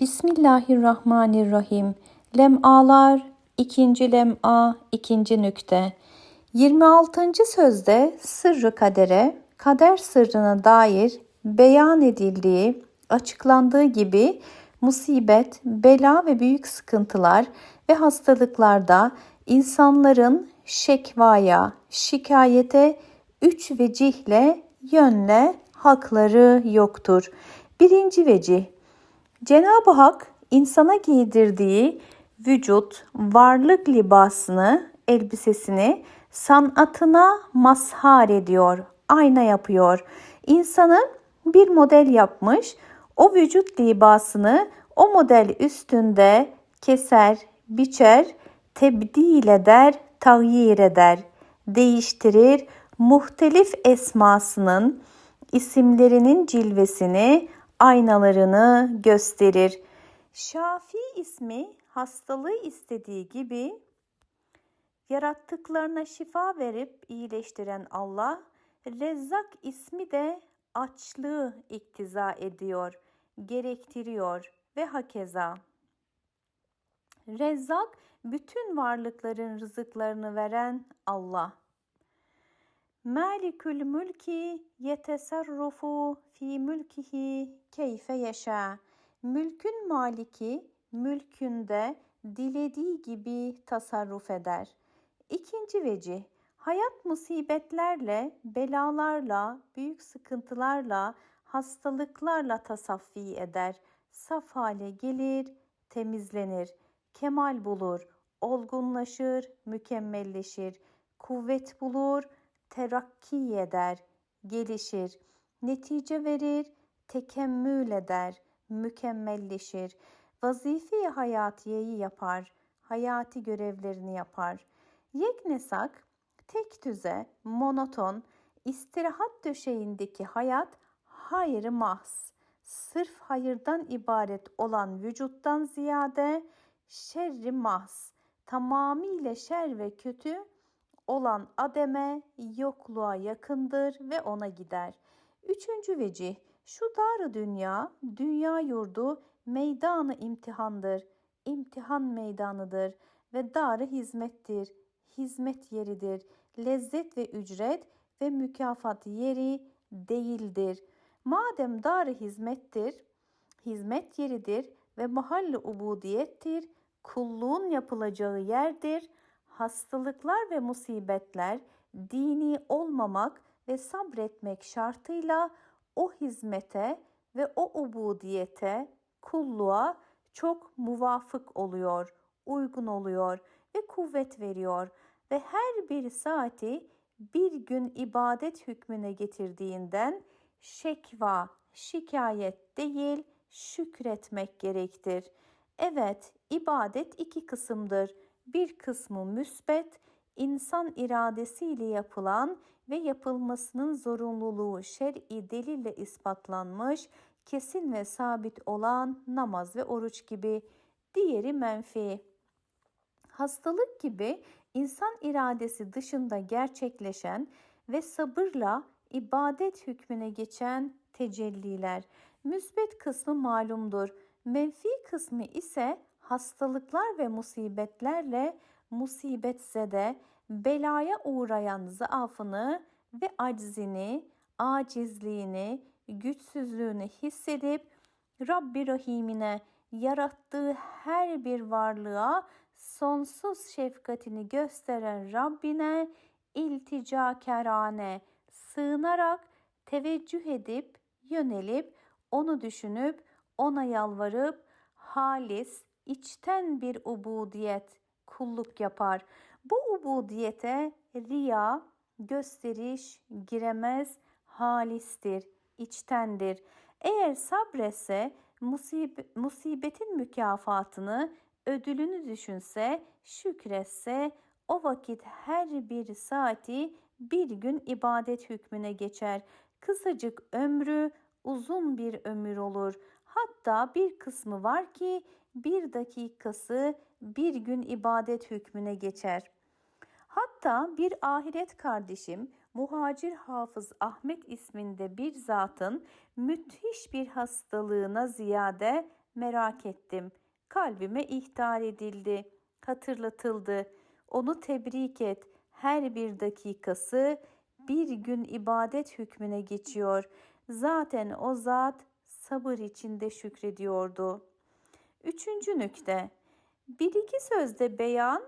Bismillahirrahmanirrahim. Lem'alar, ikinci lem'a, ikinci nükte. 26. sözde sırrı kadere, kader sırrına dair beyan edildiği, açıklandığı gibi musibet, bela ve büyük sıkıntılar ve hastalıklarda insanların şekvaya, şikayete üç vecihle, yönle hakları yoktur. Birinci vecih, Cenab-ı Hak insana giydirdiği vücut, varlık libasını, elbisesini sanatına mazhar ediyor, ayna yapıyor. İnsanı bir model yapmış, o vücut libasını o model üstünde keser, biçer, tebdil eder, tagyir eder, değiştirir, muhtelif esmasının, isimlerinin cilvesini, aynalarını gösterir. Şafi ismi hastalığı istediği gibi yarattıklarına şifa verip iyileştiren Allah, Rezzak ismi de açlığı iktiza ediyor, gerektiriyor ve hakeza. Rezzak bütün varlıkların rızıklarını veren Allah. Malikül mülki yetesarrufu fi mülkihi keyfe yaşa. Mülkün maliki mülkünde dilediği gibi tasarruf eder. İkinci veci hayat musibetlerle, belalarla, büyük sıkıntılarla, hastalıklarla tasaffi eder. Saf hale gelir, temizlenir, kemal bulur, olgunlaşır, mükemmelleşir, kuvvet bulur, terakki eder, gelişir, netice verir, tekemmül eder, mükemmelleşir, vazife hayatiyeyi yapar, hayati görevlerini yapar. Yeknesak, tek düze, monoton, istirahat döşeğindeki hayat hayır mahs, sırf hayırdan ibaret olan vücuttan ziyade şerri mahs, tamamıyla şer ve kötü olan ademe, yokluğa yakındır ve ona gider. Üçüncü vecih, şu dar dünya, dünya yurdu meydanı imtihandır, imtihan meydanıdır ve darı hizmettir, hizmet yeridir, lezzet ve ücret ve mükafat yeri değildir. Madem darı hizmettir, hizmet yeridir ve mahalli ubudiyettir, kulluğun yapılacağı yerdir, hastalıklar ve musibetler dini olmamak ve sabretmek şartıyla o hizmete ve o ubudiyete, kulluğa çok muvafık oluyor, uygun oluyor ve kuvvet veriyor ve her bir saati bir gün ibadet hükmüne getirdiğinden şekva, şikayet değil, şükretmek gerektir. Evet, ibadet iki kısımdır. Bir kısmı müsbet, insan iradesiyle yapılan ve yapılmasının zorunluluğu şer'i delille ispatlanmış, kesin ve sabit olan namaz ve oruç gibi. Diğeri menfi. Hastalık gibi insan iradesi dışında gerçekleşen ve sabırla ibadet hükmüne geçen tecelliler. Müsbet kısmı malumdur. Menfi kısmı ise hastalıklar ve musibetlerle musibetzede belaya uğrayan zaafını ve aczini, acizliğini, güçsüzlüğünü hissedip Rabbi Rahim'ine yarattığı her bir varlığa sonsuz şefkatini gösteren Rabbine iltica kerane sığınarak teveccüh edip yönelip onu düşünüp ona yalvarıp halis içten bir ubudiyet kulluk yapar. Bu ubudiyete riya, gösteriş giremez, halistir, içtendir. Eğer sabretse musib musibetin mükafatını, ödülünü düşünse, şükretse o vakit her bir saati bir gün ibadet hükmüne geçer. Kısacık ömrü uzun bir ömür olur. Hatta bir kısmı var ki bir dakikası bir gün ibadet hükmüne geçer. Hatta bir ahiret kardeşim muhacir hafız Ahmet isminde bir zatın müthiş bir hastalığına ziyade merak ettim. Kalbime ihtar edildi, hatırlatıldı. Onu tebrik et. Her bir dakikası bir gün ibadet hükmüne geçiyor. Zaten o zat sabır içinde şükrediyordu. Üçüncü nükte. Bir iki sözde beyan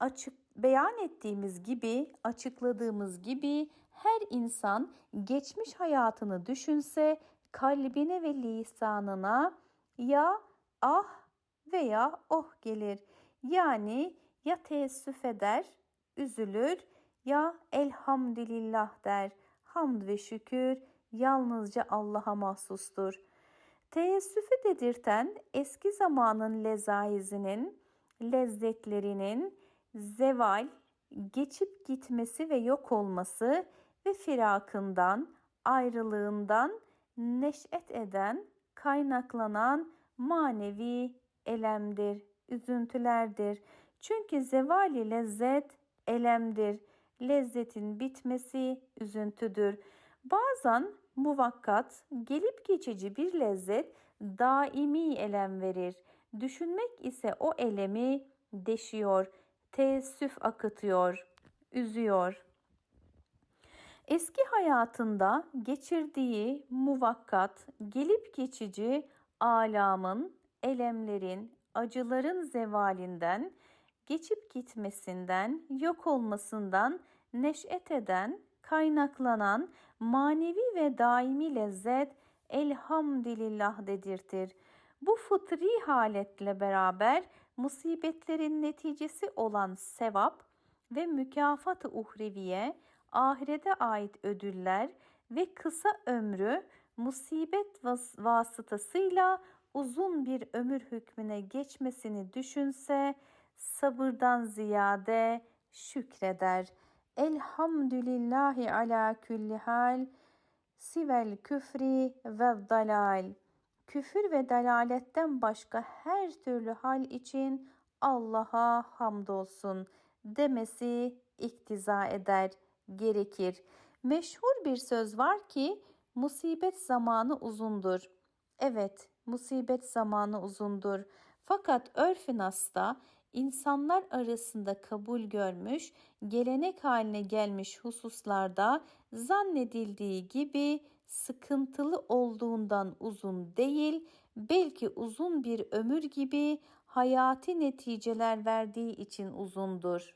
açık beyan ettiğimiz gibi, açıkladığımız gibi her insan geçmiş hayatını düşünse kalbine ve lisanına ya ah veya oh gelir. Yani ya teessüf eder, üzülür ya elhamdülillah der. Hamd ve şükür yalnızca Allah'a mahsustur. Teessüfü dedirten eski zamanın lezaizinin, lezzetlerinin zeval, geçip gitmesi ve yok olması ve firakından, ayrılığından neş'et eden, kaynaklanan manevi elemdir, üzüntülerdir. Çünkü zevali lezzet elemdir. Lezzetin bitmesi üzüntüdür. Bazen muvakkat, gelip geçici bir lezzet daimi elem verir. Düşünmek ise o elemi deşiyor, teessüf akıtıyor, üzüyor. Eski hayatında geçirdiği muvakkat, gelip geçici alamın, elemlerin, acıların zevalinden, geçip gitmesinden, yok olmasından neş'et eden, kaynaklanan manevi ve daimi lezzet elhamdülillah dedirtir. Bu fıtri haletle beraber musibetlerin neticesi olan sevap ve mükafat-ı uhreviye, ahirete ait ödüller ve kısa ömrü musibet vas vasıtasıyla uzun bir ömür hükmüne geçmesini düşünse sabırdan ziyade şükreder. Elhamdülillahi ala külli hal sivel küfri ve dalal. Küfür ve dalaletten başka her türlü hal için Allah'a hamdolsun demesi iktiza eder, gerekir. Meşhur bir söz var ki musibet zamanı uzundur. Evet, musibet zamanı uzundur. Fakat örf-i nas'ta insanlar arasında kabul görmüş, gelenek haline gelmiş hususlarda zannedildiği gibi sıkıntılı olduğundan uzun değil, belki uzun bir ömür gibi hayati neticeler verdiği için uzundur.